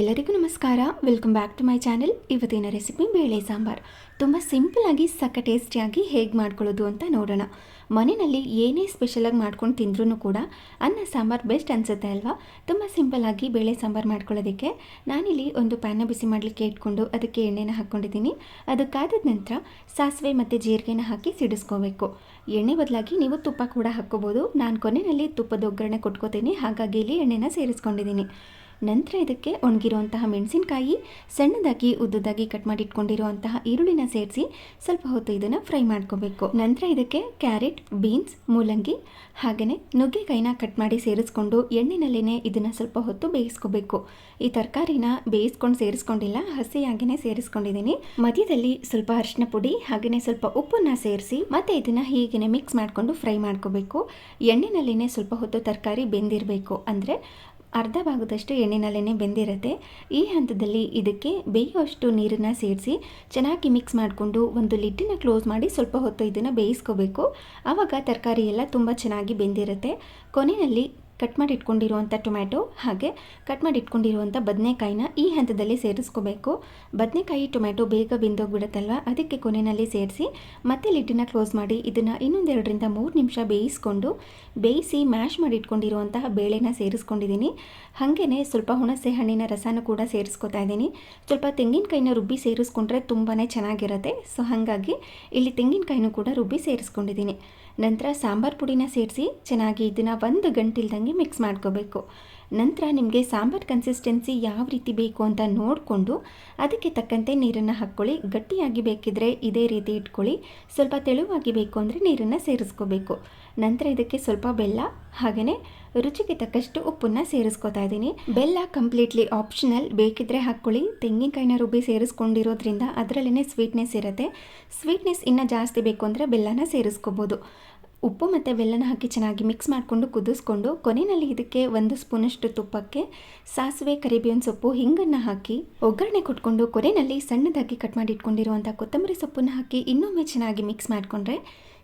ಎಲ್ಲರಿಗೂ ನಮಸ್ಕಾರ. Welcome back to my channel ಇವತ್ತಿನ ರೆಸಿಪಿ ಬೇಳೆ ಸಾಂಬಾರ್. ತುಂಬ ಸಿಂಪಲಾಗಿ ಸಕ್ಕ ಟೇಸ್ಟಿಯಾಗಿ ಹೇಗೆ ಮಾಡ್ಕೊಳ್ಳೋದು ಅಂತ ನೋಡೋಣ. ಮನೆಯಲ್ಲಿ ಏನೇ ಸ್ಪೆಷಲಾಗಿ ಮಾಡ್ಕೊಂಡು ತಿಂದ್ರೂ ಕೂಡ ಅನ್ನ, ಸಾಂಬಾರ್ ಬೆಸ್ಟ್ ಅನಿಸುತ್ತೆ ಅಲ್ವಾ? ತುಂಬ ಸಿಂಪಲಾಗಿ ಬೇಳೆ ಸಾಂಬಾರು ಮಾಡ್ಕೊಳ್ಳೋದಕ್ಕೆ ನಾನಿಲ್ಲಿ ಒಂದು ಪ್ಯಾನ ಬಿಸಿ ಮಾಡಲಿಕ್ಕೆ ಇಟ್ಕೊಂಡು ಅದಕ್ಕೆ ಎಣ್ಣೆನ ಹಾಕ್ಕೊಂಡಿದ್ದೀನಿ. ಅದು ನಂತರ ಸಾಸಿವೆ ಮತ್ತು ಜೀರಿಗೆನ ಹಾಕಿ ಸಿಡಿಸ್ಕೋಬೇಕು. ಎಣ್ಣೆ ಬದಲಾಗಿ ನೀವು ತುಪ್ಪ ಕೂಡ ಹಾಕ್ಕೋಬೋದು. ನಾನು ಕೊನೆಯಲ್ಲಿ ತುಪ್ಪದ ಒಗ್ಗರಣೆ ಕೊಟ್ಕೋತೀನಿ. ಹಾಗಾಗಿ ಇಲ್ಲಿ ಎಣ್ಣೆನ ಸೇರಿಸ್ಕೊಂಡಿದ್ದೀನಿ. ನಂತರ ಇದಕ್ಕೆ ಒಣಗಿರುವಂತಹ ಮೆಣಸಿನಕಾಯಿ, ಸಣ್ಣದಾಗಿ, ಉದ್ದದಾಗಿ ಕಟ್ ಮಾಡಿ ಇಟ್ಕೊಂಡಿರುವಂತಹ ಈರುಳ್ಳಿನ ಸೇರಿಸಿ ಸ್ವಲ್ಪ ಹೊತ್ತು ಇದನ್ನು ಫ್ರೈ ಮಾಡ್ಕೋಬೇಕು. ನಂತರ ಇದಕ್ಕೆ ಕ್ಯಾರೆಟ್, ಬೀನ್ಸ್, ಮೂಲಂಗಿ ಹಾಗೆಯೇ ನುಗ್ಗೆಕಾಯಿನ ಕಟ್ ಮಾಡಿ ಸೇರಿಸ್ಕೊಂಡು ಎಣ್ಣೆನಲ್ಲೇ ಇದನ್ನು ಸ್ವಲ್ಪ ಹೊತ್ತು ಬೇಯಿಸ್ಕೋಬೇಕು. ಈ ತರಕಾರಿನ ಬೇಯಿಸ್ಕೊಂಡು ಸೇರಿಸ್ಕೊಂಡಿಲ್ಲ ಹಸಿಯಾಗಿಯೇ ಸೇರಿಸ್ಕೊಂಡಿದ್ದೀನಿ ಮಧ್ಯದಲ್ಲಿ ಸ್ವಲ್ಪ ಅರಿಶಿನ ಪುಡಿ ಹಾಗೆಯೇ ಸ್ವಲ್ಪ ಉಪ್ಪನ್ನ ಸೇರಿಸಿ ಮತ್ತೆ ಇದನ್ನ ಹೀಗೆ ಮಿಕ್ಸ್ ಮಾಡಿಕೊಂಡು ಫ್ರೈ ಮಾಡ್ಕೋಬೇಕು. ಎಣ್ಣೆನಲ್ಲೇ ಸ್ವಲ್ಪ ಹೊತ್ತು ತರಕಾರಿ ಬೆಂದಿರಬೇಕು. ಅಂದರೆ ಅರ್ಧ ಭಾಗದಷ್ಟು ಎಣ್ಣೆನಲ್ಲೇ ಬೆಂದಿರುತ್ತೆ. ಈ ಹಂತದಲ್ಲಿ ಇದಕ್ಕೆ ಬೇಯುವಷ್ಟು ನೀರನ್ನು ಸೇರಿಸಿ ಚೆನ್ನಾಗಿ ಮಿಕ್ಸ್ ಮಾಡಿಕೊಂಡು ಒಂದು ಲಿಟ್ಟಿನ ಕ್ಲೋಸ್ ಮಾಡಿ ಸ್ವಲ್ಪ ಹೊತ್ತು ಇದನ್ನು ಬೇಯಿಸ್ಕೋಬೇಕು. ಆವಾಗ ತರಕಾರಿ ಎಲ್ಲ ತುಂಬ ಚೆನ್ನಾಗಿ ಬೆಂದಿರುತ್ತೆ. ಕೊನೆಯಲ್ಲಿ ಕಟ್ ಮಾಡಿ ಇಟ್ಕೊಂಡಿರುವಂಥ ಟೊಮ್ಯಾಟೊ ಹಾಗೆ ಕಟ್ ಮಾಡಿ ಇಟ್ಕೊಂಡಿರುವಂಥ ಬದನೆಕಾಯಿನ ಈ ಹಂತದಲ್ಲಿ ಸೇರಿಸ್ಕೋಬೇಕು. ಬದನೆಕಾಯಿ ಟೊಮ್ಯಾಟೊ ಬೇಗ ಬೆಂದೋಗ್ಬಿಡುತ್ತಲ್ವ? ಅದಕ್ಕೆ ಕೊನೆಯಲ್ಲಿ ಸೇರಿಸಿ ಮತ್ತೆ ಲಿಡ್ಡನ್ನ ಕ್ಲೋಸ್ ಮಾಡಿ ಇದನ್ನು ಇನ್ನೊಂದೆರಡರಿಂದ ಮೂರು ನಿಮಿಷ ಬೇಯಿಸ್ಕೊಂಡು ಬೇಯಿಸಿ ಮ್ಯಾಶ್ ಮಾಡಿ ಇಟ್ಕೊಂಡಿರುವಂತಹ ಬೇಳೆನ ಸೇರಿಸ್ಕೊಂಡಿದ್ದೀನಿ. ಹಾಗೆಯೇ ಸ್ವಲ್ಪ ಹುಣಸೆ ಹಣ್ಣಿನ ರಸನೂ ಕೂಡ ಸೇರಿಸ್ಕೊತಾ ಇದ್ದೀನಿ. ಸ್ವಲ್ಪ ತೆಂಗಿನಕಾಯಿನ ರುಬ್ಬಿ ಸೇರಿಸ್ಕೊಂಡ್ರೆ ತುಂಬಾ ಚೆನ್ನಾಗಿರುತ್ತೆ. ಸೊ, ಹಾಗಾಗಿ ಇಲ್ಲಿ ತೆಂಗಿನಕಾಯಿನೂ ಕೂಡ ರುಬ್ಬಿ ಸೇರಿಸ್ಕೊಂಡಿದ್ದೀನಿ. ನಂತರ ಸಾಂಬಾರು ಪುಡಿನ ಸೇರಿಸಿ ಚೆನ್ನಾಗಿ ಇದನ್ನು ಒಂದು ಗಂಟಿಲ್ದಂಗೆ ಮಿಕ್ಸ್ ಮಾಡ್ಕೋಬೇಕು. ನಂತರ ನಿಮಗೆ ಸಾಂಬಾರು ಕನ್ಸಿಸ್ಟೆನ್ಸಿ ಯಾವ ರೀತಿ ಬೇಕು ಅಂತ ನೋಡಿಕೊಂಡು ಅದಕ್ಕೆ ತಕ್ಕಂತೆ ನೀರನ್ನು ಹಾಕ್ಕೊಳ್ಳಿ. ಗಟ್ಟಿಯಾಗಿ ಬೇಕಿದ್ರೆ ಇದೇ ರೀತಿ ಇಟ್ಕೊಳ್ಳಿ. ಸ್ವಲ್ಪ ತೆಳುವಾಗಿ ಬೇಕು ಅಂದರೆ ನೀರನ್ನು ಸೇರಿಸ್ಕೋಬೇಕು. ನಂತರ ಇದಕ್ಕೆ ಸ್ವಲ್ಪ ಬೆಲ್ಲ ಹಾಗೆಯೇ ರುಚಿಗೆ ತಕ್ಕಷ್ಟು ಉಪ್ಪನ್ನು ಸೇರಿಸ್ಕೊತಾ ಇದ್ದೀನಿ. ಬೆಲ್ಲ ಕಂಪ್ಲೀಟ್ಲಿ ಆಪ್ಷನಲ್ ಬೇಕಿದ್ರೆ ಹಾಕ್ಕೊಳ್ಳಿ. ತೆಂಗಿನಕಾಯಿನ ರುಬ್ಬಿ ಸೇರಿಸ್ಕೊಂಡಿರೋದ್ರಿಂದ ಅದರಲ್ಲೇ ಸ್ವೀಟ್ನೆಸ್ ಇರುತ್ತೆ. ಸ್ವೀಟ್ನೆಸ್ ಇನ್ನೂ ಜಾಸ್ತಿ ಬೇಕು ಅಂದರೆ ಬೆಲ್ಲನ ಸೇರಿಸ್ಕೋಬೋದು. ಉಪ್ಪು ಮತ್ತು ಬೆಲ್ಲನ ಹಾಕಿ ಚೆನ್ನಾಗಿ ಮಿಕ್ಸ್ ಮಾಡಿಕೊಂಡು ಕುದಿಸ್ಕೊಂಡು ಕೊನೆಯಲ್ಲಿ ಇದಕ್ಕೆ ಒಂದು ಸ್ಪೂನಷ್ಟು ತುಪ್ಪಕ್ಕೆ ಸಾಸಿವೆ, ಕರಿಬೇವಿನ ಸೊಪ್ಪು, ಹಿಂಗನ್ನು ಹಾಕಿ ಒಗ್ಗರಣೆ ಕೊಟ್ಕೊಂಡು ಕೊನೆಯಲ್ಲಿ ಸಣ್ಣದಾಗಿ ಕಟ್ ಮಾಡಿ ಇಟ್ಕೊಂಡಿರುವಂಥ ಕೊತ್ತಂಬರಿ ಸೊಪ್ಪನ್ನು ಹಾಕಿ ಇನ್ನೊಮ್ಮೆ ಚೆನ್ನಾಗಿ ಮಿಕ್ಸ್ ಮಾಡಿಕೊಂಡ್ರೆ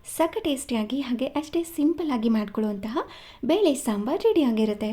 ಸಕ್ಕ ಟೇಸ್ಟಿಯಾಗಿ ಹಾಗೆ ಅಷ್ಟೇ ಸಿಂಪಲ್ ಆಗಿ ಮಾಡ್ಕೊಳ್ಳುವಂತಹ ಬೇಳೆ ಸಾಂಬಾರ್ ರೆಡಿಯಾಗಿರುತ್ತೆ